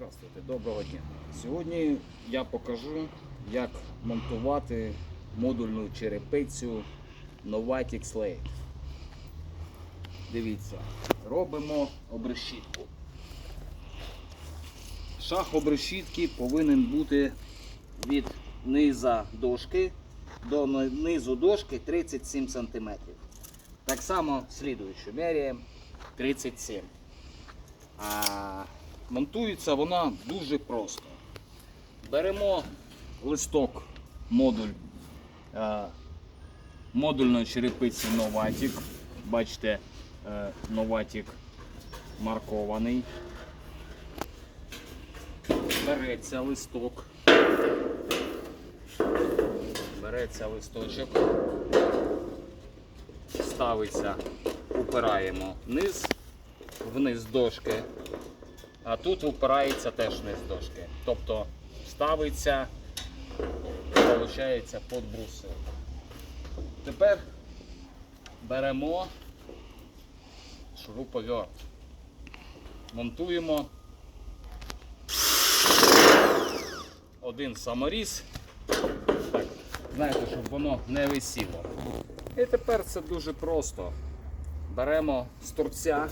Здравствуйте, доброго дня. Сьогодні я покажу, як монтувати модульну черепицю Novatic Slate. Дивіться, робимо обрешітку. Шаг обрешітки повинен бути від низа дошки до низу дошки 37 см. Так само слідуючу меряємо 37 а монтується вона дуже просто. Беремо листок модуль е, модульної черепиці Novatic. Бачите, е, Novatic маркований. Береться листок. Береться листочок, ставиться, упираємо вниз, вниз дошки, а тут упирається теж вниз дошки. Тобто ставиться, виходить, під бруси. Тепер беремо шуруповерт. Монтуємо один саморіз. Знаєте, щоб воно не висіло. І тепер це дуже просто. Беремо з торця.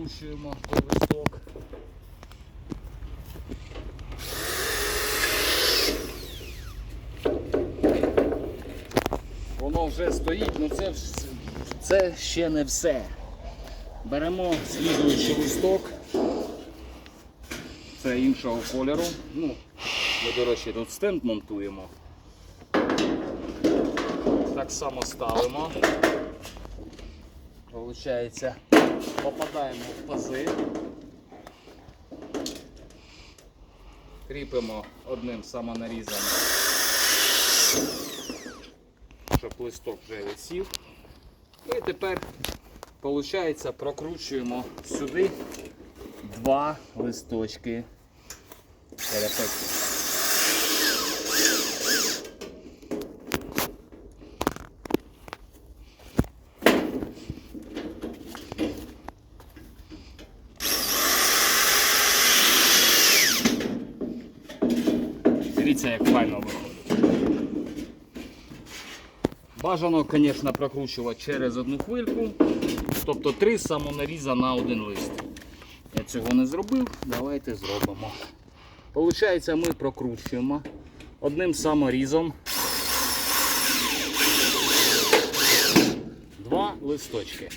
Прокручуємо той листок. Воно вже стоїть, але це, це ще не все. Беремо слідуючий листок. Це іншого кольору. Ну, ми, до речі, тут стенд монтуємо. Так само ставимо. Получається, попадаємо в пази. Кріпимо одним самонарізом, щоб листок вже висів. І тепер, виходить, прокручуємо сюди два листочки черепиці. Дивіться, як файно виходить. Бажано, звісно, прокручувати через одну хвильку, тобто три самонаріза на один лист. Я цього не зробив, давайте зробимо. Получається, ми прокручуємо одним саморізом два листочки.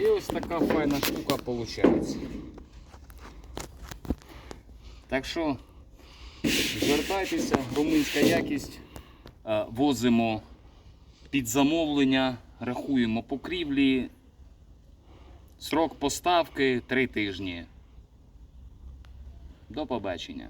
І ось така файна штука виходить. Так що звертайтеся, румунська якість. Е, Возимо під замовлення, рахуємо покрівлі. Срок поставки 3 тижні. До побачення.